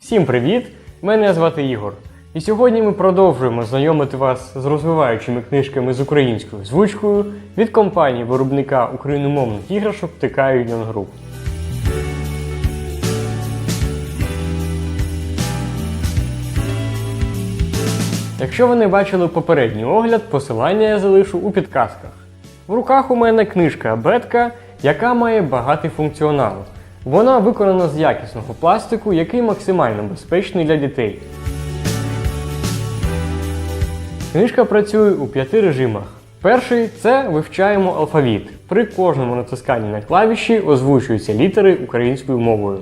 Всім привіт! Мене звати Ігор. І сьогодні ми продовжуємо знайомити вас з розвиваючими книжками з українською звучкою від компанії виробника україномовних іграшок ТК Union Group. Якщо ви не бачили попередній огляд, посилання я залишу у підказках. В руках у мене книжка Абетка, яка має багатий функціонал. Вона виконана з якісного пластику, який максимально безпечний для дітей. Книжка працює у п'яти режимах. Перший це вивчаємо алфавіт. При кожному натисканні на клавіші озвучуються літери українською мовою.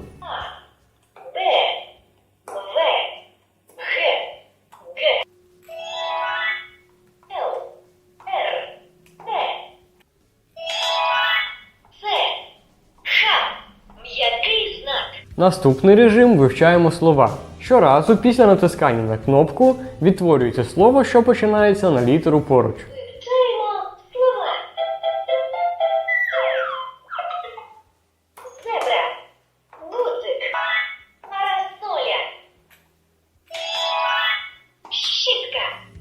Наступний режим вивчаємо слова. Щоразу після натискання на кнопку відтворюється слово, що починається на літеру поруч.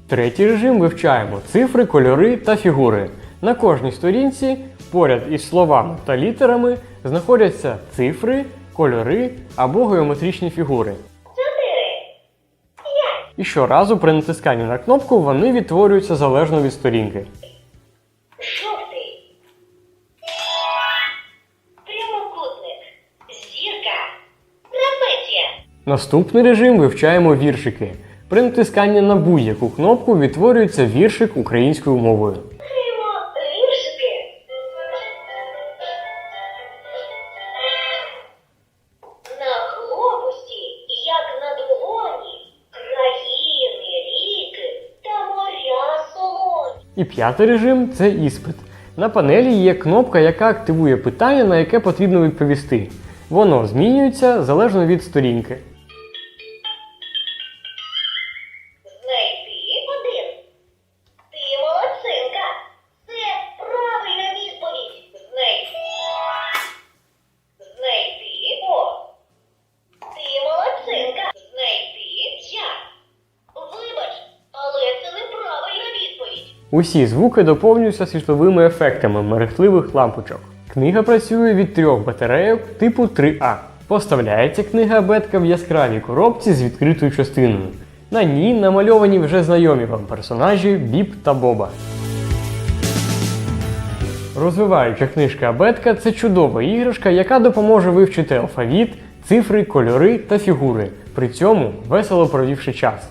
Третій режим вивчаємо цифри, кольори та фігури. На кожній сторінці поряд із словами та літерами знаходяться цифри, кольори або геометричні фігури. І щоразу при натисканні на кнопку вони відтворюються залежно від сторінки. жовтий, прямокутник, зірка, трапеція. Наступний режим вивчаємо віршики. При натисканні на будь-яку кнопку відтворюється віршик українською мовою. І п'ятий режим це іспит. На панелі є кнопка, яка активує питання, на яке потрібно відповісти. Воно змінюється залежно від сторінки. Усі звуки доповнюються світловими ефектами мерехтливих лампочок. Книга працює від трьох батарейок типу 3А. Поставляється книга абетка в яскравій коробці з відкритою частиною. На ній намальовані вже знайомі вам персонажі Біп та Боба. Розвиваюча книжка Абетка це чудова іграшка, яка допоможе вивчити алфавіт, цифри, кольори та фігури, при цьому весело провівши час.